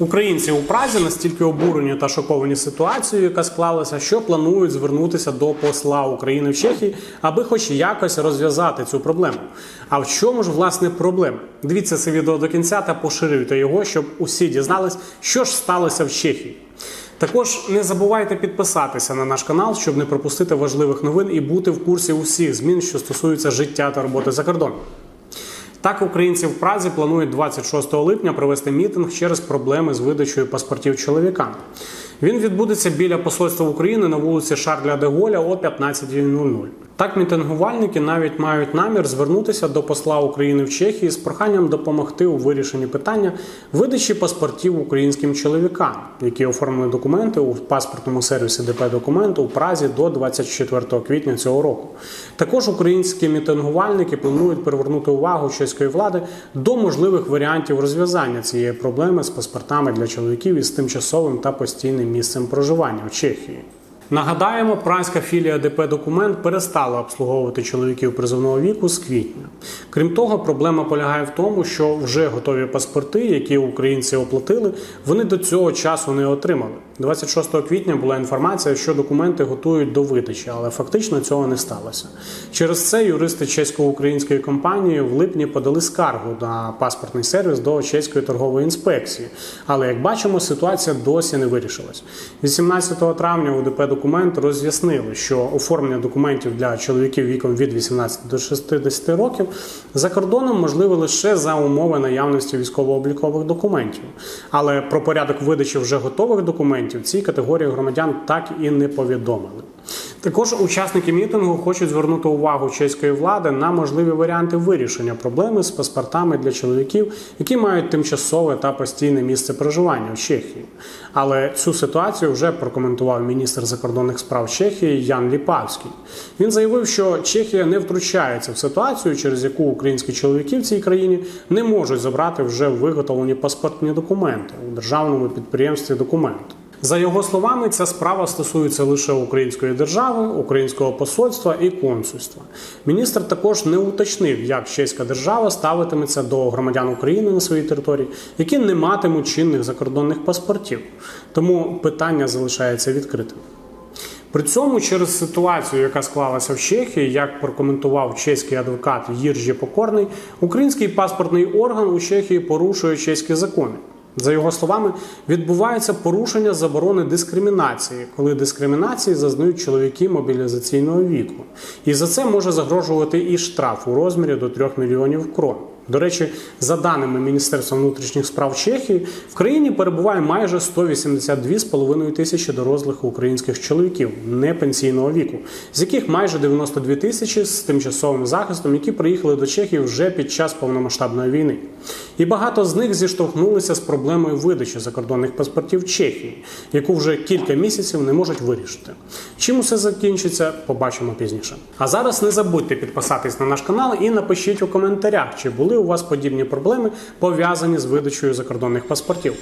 Українці у Празі настільки обурені та шоковані ситуацією, яка склалася, що планують звернутися до посла України в Чехії, аби хоч якось розв'язати цю проблему. А в чому ж власне проблема? Дивіться це відео до кінця та поширюйте його, щоб усі дізнались, що ж сталося в Чехії. Також не забувайте підписатися на наш канал, щоб не пропустити важливих новин і бути в курсі усіх змін, що стосуються життя та роботи за кордоном. Так, українці в Празі планують 26 липня провести мітинг через проблеми з видачею паспортів чоловікам. Він відбудеться біля посольства України на вулиці Шарля де Голля о 15.00. Так, мітингувальники навіть мають намір звернутися до посла України в Чехії з проханням допомогти у вирішенні питання видачі паспортів українським чоловікам, які оформили документи у паспортному сервісі ДП документу у Празі до 24 квітня цього року. Також українські мітингувальники планують привернути увагу чеської влади до можливих варіантів розв'язання цієї проблеми з паспортами для чоловіків із тимчасовим та постійним місцем проживання в Чехії. Нагадаємо, пранська філія ДП Документ перестала обслуговувати чоловіків призовного віку з квітня. Крім того, проблема полягає в тому, що вже готові паспорти, які українці оплатили, вони до цього часу не отримали. 26 квітня була інформація, що документи готують до видачі, але фактично цього не сталося. Через це юристи чесько-української компанії в липні подали скаргу на паспортний сервіс до чеської торгової інспекції. Але як бачимо, ситуація досі не вирішилась. 18 травня у ДП документ роз'яснили, що оформлення документів для чоловіків віком від 18 до 60 років за кордоном можливе лише за умови наявності військово-облікових документів. Але про порядок видачі вже готових документів цій категорії громадян так і не повідомили. Також учасники мітингу хочуть звернути увагу чеської влади на можливі варіанти вирішення проблеми з паспортами для чоловіків, які мають тимчасове та постійне місце проживання в Чехії. Але цю ситуацію вже прокоментував міністр закордонних справ Чехії Ян Ліпавський. Він заявив, що Чехія не втручається в ситуацію, через яку українські чоловіки в цій країні не можуть забрати вже виготовлені паспортні документи у державному підприємстві документу. За його словами, ця справа стосується лише української держави, українського посольства і консульства. Міністр також не уточнив, як чеська держава ставитиметься до громадян України на своїй території, які не матимуть чинних закордонних паспортів. Тому питання залишається відкритим. При цьому через ситуацію, яка склалася в Чехії, як прокоментував чеський адвокат Їржі Покорний, український паспортний орган у Чехії порушує чеські закони. За його словами, відбувається порушення заборони дискримінації, коли дискримінації зазнають чоловіки мобілізаційного віку. І за це може загрожувати і штраф у розмірі до 3 мільйонів крон. До речі, за даними Міністерства внутрішніх справ Чехії, в країні перебуває майже 182,5 тисячі дорослих українських чоловіків непенсійного віку, з яких майже 92 тисячі з тимчасовим захистом, які приїхали до Чехії вже під час повномасштабної війни. І багато з них зіштовхнулися з проблемою видачі закордонних паспортів Чехії, яку вже кілька місяців не можуть вирішити. Чим усе закінчиться, побачимо пізніше. А зараз не забудьте підписатись на наш канал і напишіть у коментарях, чи були у вас подібні проблеми пов'язані з видачею закордонних паспортів.